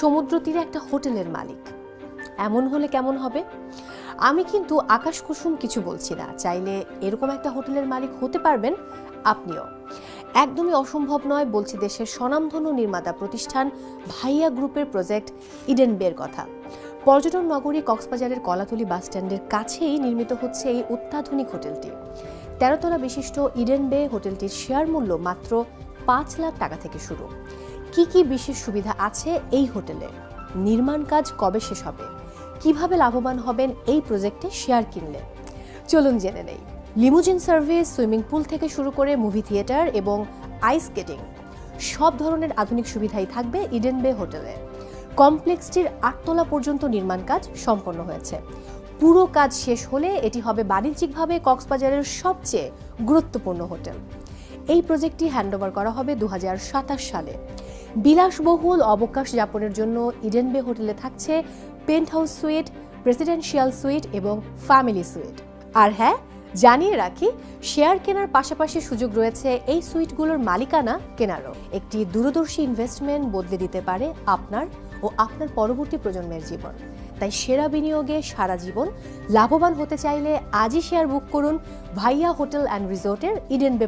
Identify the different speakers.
Speaker 1: সমুদ্র তীরে একটা হোটেলের মালিক। এমন হলে কেমন হবে? আমি কিন্তু আকাশ কুসুম কিছু বলছি না। চাইলে এরকম একটা হোটেলের মালিক হতে পারবেন আপনিও। একদমই অসম্ভব নয় বলছি দেশের স্বনামধন্য নির্মাতা প্রতিষ্ঠান ভাইয়া গ্রুপের প্রজেক্ট ইডেন বের কথা। পর্যটন নগরী কক্সবাজারের কলাতলি বাসস্ট্যান্ডের কাছেই নির্মিত হচ্ছে এই অত্যাধুনিক হোটেলটি। তেরোতলা বিশিষ্ট ইডেন বে হোটেলটির শেয়ার মূল্য মাত্র পাঁচ লাখ টাকা থেকে শুরু। কি কি বিশেষ সুবিধা আছে এই হোটেলে? নির্মাণ কাজ কবে শেষ হবে? কীভাবে লাভবান হবেন এই প্রজেক্টে শেয়ার কিনলে? চলুন জেনে নেই। লিমুজিন সার্ভিস সুইমিং পুল থেকে শুরু করে মুভি থিয়েটার এবং আইস স্কেটিং, সব ধরনের আধুনিক সুবিধাই থাকবে ইডেন বে হোটেলে। কমপ্লেক্সটির আটতলা পর্যন্ত নির্মাণ কাজ সম্পন্ন হয়েছে। পুরো কাজ শেষ হলে এটি হবে বাণিজ্যিকভাবে কক্সবাজারের সবচেয়ে গুরুত্বপূর্ণ হোটেল। এই প্রজেক্টটি হ্যান্ডওভার করা হবে দু হাজার সাতাশ সালে। বিলাসবহুল অবকাশ যাপনের জন্য ইডেন বে হোটেলে থাকছে penthouse suite presidential suite এবং ফ্যামিলি সুইট আর হ্যাঁ জানিয়ে রাখি শেয়ার কেনার পাশাপাশি সুযোগ রয়েছে এই সুইটগুলোর মালিকানা কেনারও। একটি দূরদর্শী ইনভেস্টমেন্ট বদলে দিতে পারে আপনার ও আপনার পরবর্তী প্রজন্মের জীবন। তাই সেরা বিনিয়োগে সারা জীবন লাভবান হতে চাইলে আজই শেয়ার বুক করুন ভাইয়া হোটেল অ্যান্ড রিসোর্টের ইডেন বে